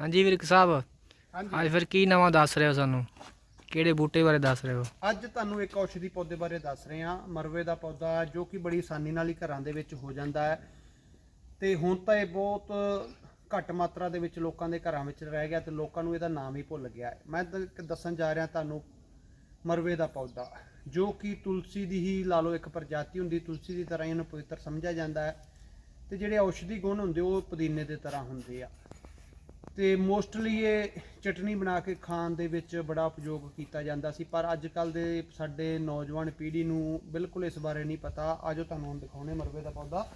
ਹਾਂਜੀ ਵਿਰਕ ਸਾਹਿਬ ਹਾਂਜੀ। ਅੱਜ ਫਿਰ ਕੀ ਨਵਾਂ ਦੱਸ ਰਹੇ ਹੋ ਸਾਨੂੰ? ਕਿਹੜੇ ਬੂਟੇ ਬਾਰੇ ਦੱਸ ਰਹੇ ਹੋ? ਅੱਜ ਤੁਹਾਨੂੰ ਇੱਕ ਔਸ਼ਧੀ ਪੌਦੇ ਬਾਰੇ ਦੱਸ ਰਹੇ ਹਾਂ। ਮਰਵੇ ਦਾ ਪੌਦਾ ਜੋ ਕਿ ਬੜੀ ਆਸਾਨੀ ਨਾਲ ਹੀ ਘਰਾਂ ਦੇ ਵਿੱਚ ਹੋ ਜਾਂਦਾ ਹੈ। ਤੇ ਹੁਣ ਤਾਂ ਇਹ ਬਹੁਤ ਘੱਟ ਮਾਤਰਾ ਦੇ ਵਿੱਚ ਲੋਕਾਂ ਦੇ ਘਰਾਂ ਵਿੱਚ ਰਹਿ ਗਿਆ ਤੇ ਲੋਕਾਂ ਨੂੰ ਇਹਦਾ ਨਾਮ ਹੀ ਭੁੱਲ ਗਿਆ ਮੈਂ ਦੱਸਣ ਜਾ ਰਿਹਾ ਤੁਹਾਨੂੰ ਮਰਵੇ ਦਾ ਪੌਦਾ ਜੋ ਕਿ ਤੁਲਸੀ ਦੀ ਹੀ ਲਾ ਲਓ ਇੱਕ ਪ੍ਰਜਾਤੀ ਹੁੰਦੀ ਤੁਲਸੀ ਦੀ ਤਰ੍ਹਾਂ ਇਹਨੂੰ ਪਵਿੱਤਰ ਸਮਝਿਆ ਜਾਂਦਾ ਹੈ। ਤੇ ਜਿਹੜੇ ਔਸ਼ਧੀ ਗੁਣ ਹੁੰਦੇ ਉਹ ਪੁਦੀਨੇ ਦੇ ਤਰ੍ਹਾਂ ਹੁੰਦੇ ਆ। ਤੇ ਮੋਸਟਲੀ ਇਹ ਚਟਨੀ ਬਣਾ ਕੇ ਖਾਣ ਦੇ ਵਿੱਚ ਬੜਾ ਉਪਯੋਗ ਕੀਤਾ ਜਾਂਦਾ ਸੀ, ਪਰ ਅੱਜ ਕੱਲ ਦੇ ਸਾਡੇ ਨੌਜਵਾਨ ਪੀੜ੍ਹੀ ਨੂੰ ਬਿਲਕੁਲ ਇਸ ਬਾਰੇ ਨਹੀਂ ਪਤਾ। ਆਜੋ ਤੁਹਾਨੂੰ ਹੁਣ ਦਿਖਾਉਣੇ ਮਰਵੇ ਦਾ ਪੌਦਾ।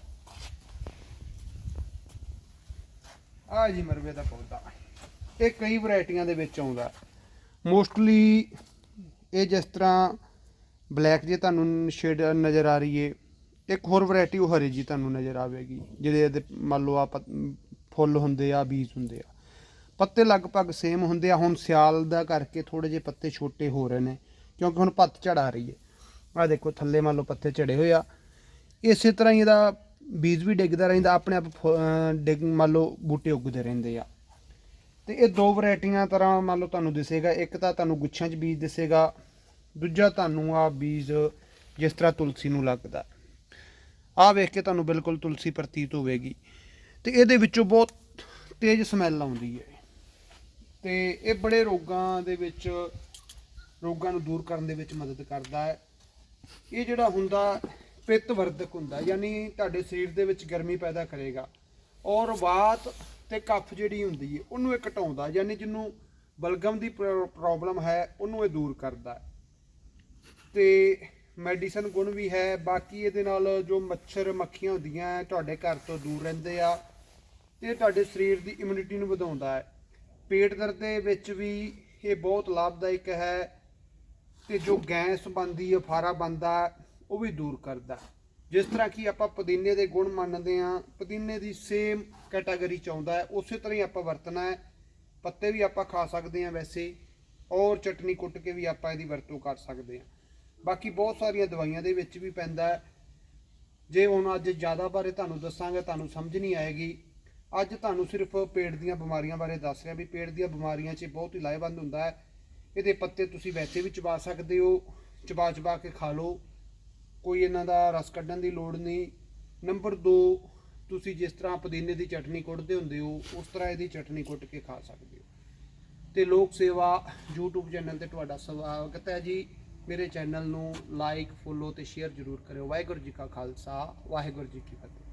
ਆ ਜੀ ਮਰਵੇ ਦਾ ਪੌਦਾ। ਇਹ ਕਈ ਵੈਰਾਈਟੀਆਂ ਦੇ ਵਿੱਚ ਆਉਂਦਾ। ਮੋਸਟਲੀ ਇਹ ਜਿਸ ਤਰ੍ਹਾਂ ਬਲੈਕ ਜੇ ਤੁਹਾਨੂੰ ਸ਼ੇਡ ਨਜ਼ਰ ਆ ਰਹੀ ਏ, ਇੱਕ ਹੋਰ ਵੈਰਾਈਟੀ ਉਹ ਹਰੀ ਜੀ ਤੁਹਾਨੂੰ ਨਜ਼ਰ ਆਵੇਗੀ, ਜਿਹਦੇ ਮੰਨ ਲਓ ਆ ਫੁੱਲ ਹੁੰਦੇ ਆ, ਬੀਜ ਹੁੰਦੇ ਆ। ਪੱਤੇ ਲਗਭਗ ਸੇਮ ਹੁੰਦੇ ਆ। ਹੁਣ ਸਿਆਲ ਦਾ ਕਰਕੇ ਥੋੜੇ ਜਿਹੇ ਪੱਤੇ ਛੋਟੇ ਹੋ ਰਹੇ ਨੇ, ਕਿਉਂਕਿ ਹੁਣ ਪੱਤ ਝੜ ਆ ਰਹੀ ਹੈ। ਆ ਦੇਖੋ, ਥੱਲੇ ਮੰਨ ਲਓ ਪੱਤੇ ਝੜੇ ਹੋਏ ਆ। ਇਸੇ ਤਰ੍ਹਾਂ ਹੀ ਇਹਦਾ ਬੀਜ ਵੀ ਡਿੱਗਦਾ ਰਹਿੰਦਾ, ਆਪਣੇ ਆਪ ਫ- ਡਿੱਗ ਮੰਨ ਲਓ ਬੂਟੇ ਉੱਗਦੇ ਰਹਿੰਦੇ ਆ। ਤੇ ਇਹ ਦੋ ਵੈਰਾਈਟੀਆਂ ਤਰ੍ਹਾਂ ਮੰਨ ਲਓ ਤੁਹਾਨੂੰ ਦਿਸੇਗਾ। ਇੱਕ ਤਾਂ ਤੁਹਾਨੂੰ ਗੁੱਛਾਂ 'ਚ ਬੀਜ ਦਿਸੇਗਾ, ਦੂਜਾ ਤੁਹਾਨੂੰ ਆ ਬੀਜ ਜਿਸ ਤਰ੍ਹਾਂ ਤੁਲਸੀ ਨੂੰ ਲੱਗਦਾ। ਆ ਵੇਖ ਕੇ ਤੁਹਾਨੂੰ ਬਿਲਕੁਲ ਤੁਲਸੀ ਪ੍ਰਤੀਤ ਹੋਵੇਗੀ। ਤੇ ਇਹਦੇ ਵਿੱਚੋਂ ਬਹੁਤ ਤੇਜ਼ ਸਮੈਲ ਆਉਂਦੀ ਹੈ। ਤੇ ਇਹ ਬੜੇ ਰੋਗਾਂ ਦੇ ਵਿੱਚ, ਰੋਗਾਂ ਨੂੰ ਦੂਰ ਕਰਨ ਦੇ ਵਿੱਚ ਮਦਦ ਕਰਦਾ ਹੈ। ਇਹ ਜਿਹੜਾ ਹੁੰਦਾ ਪਿੱਤ ਵਰਧਕ ਹੁੰਦਾ, ਯਾਨੀ ਤੁਹਾਡੇ ਸਰੀਰ ਦੇ ਵਿੱਚ ਗਰਮੀ ਪੈਦਾ ਕਰੇਗਾ। ਔਰ ਵਾਤ ਤੇ ਕਫ ਜਿਹੜੀ ਹੁੰਦੀ ਹੈ, ਉਹਨੂੰ ਇਹ ਘਟਾਉਂਦਾ, ਯਾਨੀ ਜਿਹਨੂੰ ਬਲਗਮ ਦੀ ਪ੍ਰੋਬਲਮ ਹੈ, ਉਹਨੂੰ ਇਹ ਦੂਰ ਕਰਦਾ ਹੈ। ਤੇ ਮੈਡੀਸਨ ਗੁਣ ਵੀ ਹੈ, ਬਾਕੀ ਇਹਦੇ ਨਾਲ ਜੋ ਮੱਛਰ, ਮੱਖੀਆਂ ਹੁੰਦੀਆਂ, ਤੁਹਾਡੇ ਘਰ ਤੋਂ ਦੂਰ ਰਹਿੰਦੇ ਆ, ਤੇ ਤੁਹਾਡੇ ਸਰੀਰ ਦੀ ਇਮਿਊਨਿਟੀ ਨੂੰ ਵਧਾਉਂਦਾ ਹੈ। ਪੇਟ ਦਰਦ ਦੇ ਵਿੱਚ ਵੀ ਇਹ ਬਹੁਤ ਲਾਭਦਾਇਕ ਹੈ ਤੇ ਜੋ ਗੈਸ ਬੰਦੀ ਹੈ ਫਾਰਾ ਬੰਦਾ ਉਹ ਵੀ ਦੂਰ ਕਰਦਾ। ਜਿਸ ਤਰ੍ਹਾਂ ਕਿ ਆਪਾਂ ਪੁਦੀਨੇ ਦੇ ਗੁਣ ਮੰਨਦੇ ਆ ਪੁਦੀਨੇ ਦੀ ਸੇਮ ਕੈਟਾਗਰੀ ਚ ਆਉਂਦਾ ਹੈ, ਉਸੇ ਤਰ੍ਹਾਂ ਹੀ ਆਪਾਂ ਵਰਤਣਾ ਹੈ। ਪੱਤੇ ਵੀ ਆਪਾਂ ਖਾ ਸਕਦੇ ਆ ਵੈਸੇ, ਔਰ ਚਟਨੀ ਕੁੱਟ ਕੇ ਵੀ ਆਪਾਂ ਇਹਦੀ ਵਰਤੋਂ ਕਰ ਸਕਦੇ ਆ ਬਾਕੀ ਬਹੁਤ ਸਾਰੀਆਂ ਦਵਾਈਆਂ ਦੇ ਵਿੱਚ ਵੀ ਪੈਂਦਾ ਹੈ। ਜੇ ਹੁਣ ਅੱਜ ਜ਼ਿਆਦਾ ਬਾਰੇ ਤੁਹਾਨੂੰ ਦੱਸਾਂਗਾ, ਤੁਹਾਨੂੰ ਸਮਝ ਨਹੀਂ ਆਏਗੀ ਅੱਜ ਤੁਹਾਨੂੰ ਸਿਰਫ ਪੇਟ ਦੀਆਂ ਬਿਮਾਰੀਆਂ ਬਾਰੇ ਦੱਸ ਰਿਹਾ ਵੀ ਪੇਟ ਦੀਆਂ ਬਿਮਾਰੀਆਂ 'ਚ ਬਹੁਤ ਹੀ ਲਾਹੇਵੰਦ ਹੁੰਦਾ ਹੈ। ਇਹਦੇ ਪੱਤੇ ਤੁਸੀਂ ਵੈਸੇ ਵੀ ਚਬਾ ਸਕਦੇ ਹੋ, ਚਬਾ ਚਬਾ ਕੇ ਖਾ ਲਓ। ਕੋਈ ਇਹਨਾਂ ਦਾ ਰਸ ਕੱਢਣ ਦੀ ਲੋੜ ਨਹੀਂ। ਨੰਬਰ 2 ਤੁਸੀਂ ਜਿਸ ਤਰ੍ਹਾਂ ਪੁਦੀਨੇ ਦੀ ਚਟਨੀ ਕੁੱਟਦੇ ਹੁੰਦੇ ਹੋ, ਉਸ ਤਰ੍ਹਾਂ ਇਹਦੀ ਚਟਨੀ ਕੁੱਟ ਕੇ ਖਾ ਸਕਦੇ ਹੋ। ਤੇ ਲੋਕ ਸੇਵਾ YouTube ਚੈਨਲ ਤੇ ਤੁਹਾਡਾ ਸਵਾਗਤ ਹੈ ਜੀ। ਮੇਰੇ ਚੈਨਲ ਨੂੰ ਲਾਈਕ ਫੋਲੋ ਤੇ ਸ਼ੇਅਰ ਜ਼ਰੂਰ ਕਰਿਓ। ਵਾਹਿਗੁਰੂ ਜੀ ਕਾ ਖਾਲਸਾ, ਵਾਹਿਗੁਰੂ ਜੀ ਕੀ ਫਤਿਹ।